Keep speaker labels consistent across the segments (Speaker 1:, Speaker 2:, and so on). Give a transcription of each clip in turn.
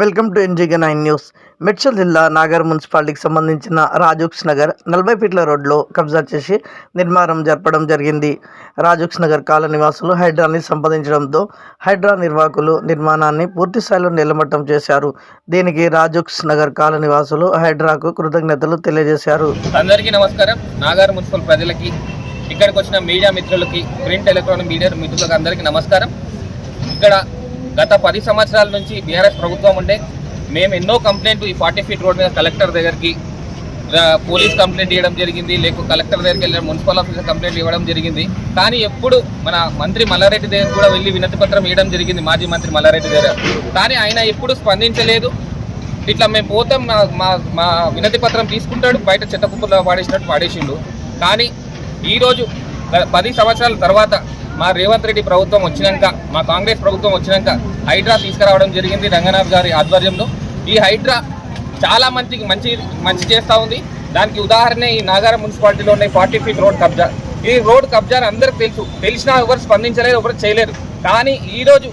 Speaker 1: Welcome to ఎన్జిగా nine news. Medchal జిల్లా నాగర్ మున్సిపాలిటీకి సంబంధించిన రాజుక్స్ నగర్ నలభై ఫీట్ల రోడ్లో కబ్జా చేసి నిర్మాణం జరపడం జరిగింది. రాజుక్స్ నగర్ కాల నివాసులు హైడ్రాని సంపాదించడంతో హైడ్రా నిర్వాహకులు నిర్మాణాన్ని పూర్తి స్థాయిలో నిలమట్టం చేశారు. దీనికి రాజుక్స్ నగర్ కాల నివాసులు హైడ్రాకు కృతజ్ఞతలు తెలియజేశారు.
Speaker 2: అందరికీ నమస్కారం. నాగార్ మున్సిపల్ ప్రజలకి ఇక్కడికి వచ్చిన మీడియా మిత్రులకి ప్రింట్ ఎలక్ట్రానిక్ మీడియా మిత్రులకు అందరికీ నమస్కారం. ఇక్కడ గత పది సంవత్సరాల నుంచి బీఆర్ఎస్ ప్రభుత్వం ఉండే. మేము ఎన్నో కంప్లైంట్ ఈ ఫార్టీ ఫీట్ రోడ్ మీద కలెక్టర్ దగ్గరికి పోలీస్ కంప్లైంట్ ఇవ్వడం జరిగింది లేక కలెక్టర్ దగ్గరికి వెళ్ళి మున్సిపల్ ఆఫీసర్ కంప్లైంట్ ఇవ్వడం జరిగింది. కానీ ఎప్పుడు మన మంత్రి మల్లారెడ్డి దగ్గర కూడా వెళ్ళి వినతి పత్రం ఇవ్వడం జరిగింది మాజీ మంత్రి మల్లారెడ్డి దగ్గర. కానీ ఆయన ఎప్పుడు స్పందించలేదు. ఇట్లా మేము పోతాం మా మా మా వినతి పత్రం తీసుకుంటాడు బయట చెత్త కుప్పలో పాడేసినట్టు పాడేసిండు కానీ ఈరోజు పది సంవత్సరాల తర్వాత మా రేవంత్ రెడ్డి ప్రభుత్వం వచ్చినాక మా కాంగ్రెస్ ప్రభుత్వం వచ్చినాక హైడ్రా తీసుకురావడం జరిగింది రంగనాథ్ గారి ఆధ్వర్యంలో. ఈ హైడ్రా చాలా మంచికి మంచి మంచి చేస్తూ ఉంది. దానికి ఉదాహరణ ఈ నాగారం మున్సిపాలిటీలో ఉన్న ఫార్టీ ఫీట్ రోడ్ కబ్జా. ఈ రోడ్ కబ్జా అందరికి తెలుసు. తెలిసినా ఎవరు స్పందించలేదు ఎవరు చేయలేరు కానీ ఈరోజు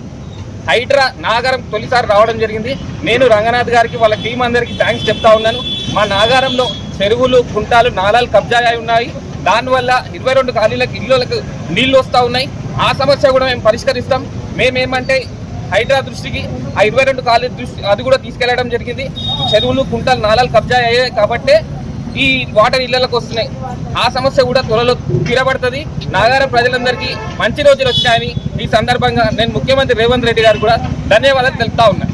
Speaker 2: హైడ్రా నాగారం తొలిసారి రావడం జరిగింది. నేను రంగనాథ్ గారికి వాళ్ళ టీం అందరికీ థ్యాంక్స్ చెప్తా ఉన్నాను. మా నాగారంలో చెరువులు కుంటాలు నాలాలు కబ్జా అయి ఉన్నాయి. దానివల్ల ఇరవై రెండు ఖాళీలకు ఇళ్ళకు నీళ్ళు వస్తూ ఉన్నాయి. ఆ సమస్య కూడా మేము పరిష్కరిస్తాం. మేమేమంటే హైడ్రా దృష్టికి ఆ ఇరవై రెండు ఖాళీ దృష్టి అది కూడా తీసుకెళ్ళడం జరిగింది. చెరువులు కుంటలు నాలాలు కబ్జా అయ్యాయి కాబట్టే ఈ వాటర్ ఇళ్ళకు వస్తున్నాయి. ఆ సమస్య కూడా త్వరలో తీరబడుతుంది. నాగారం ప్రజలందరికీ మంచి రోజులు వచ్చాయని ఈ సందర్భంగా నేను ముఖ్యమంత్రి రేవంత్ రెడ్డి గారు కూడా ధన్యవాదాలు తెలుపుతా ఉన్నాను